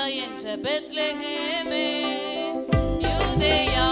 என்ற பெத்லஹேமே யூதேயா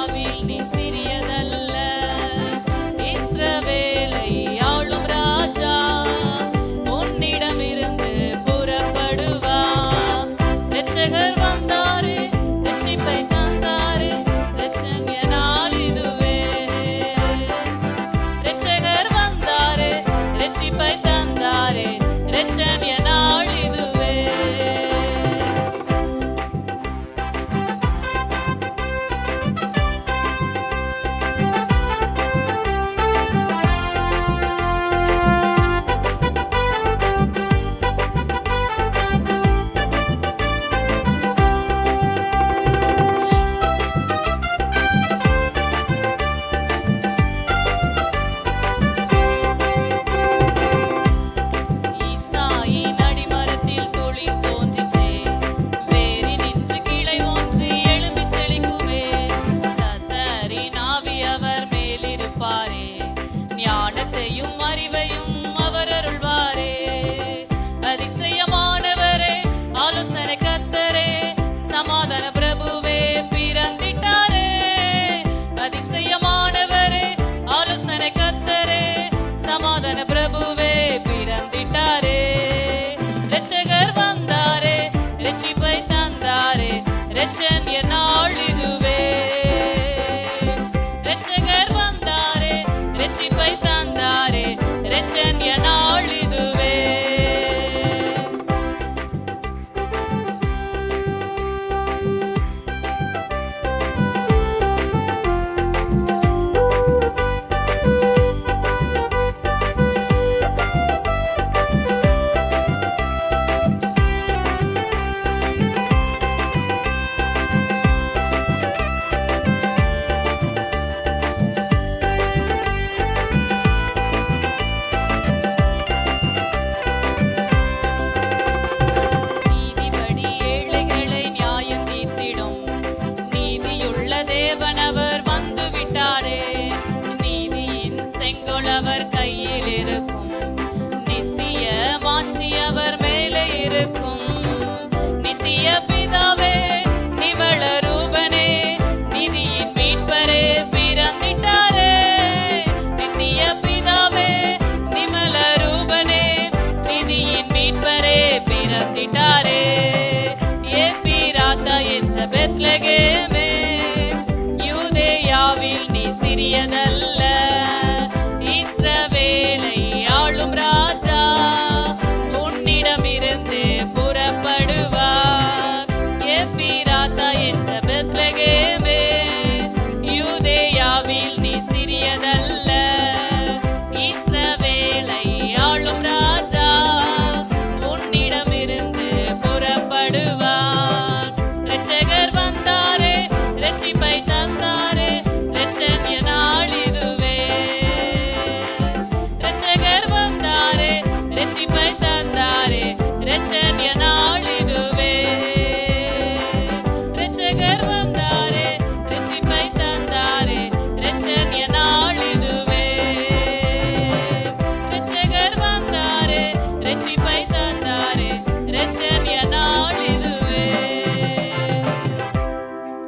And you know. தொழவர் கையில் இருக்கும். நித்திய மாற்றியவர் மேலே இருக்கும். நித்திய பிதாவே நிவள ரூபனே நிதியின் மீட்பரே பிறந்திட்டாரே. நித்திய பிதாவே நிமல ரூபனே நிதியின் மீட்பரே பிறந்திட்டாரே. ஏ பிராத்தா என்ற பெத்லகேமே யூதேயாவில் நீ சிறியதர் PT. ரச்சன்ய நாளிதுவே. ரச்சகர் வந்தாரே ரட்சிப்பை தந்தாரே ரச்சன்ய நாளிதுவே. ரச்சகர் வந்தாரே ரட்சிப்பை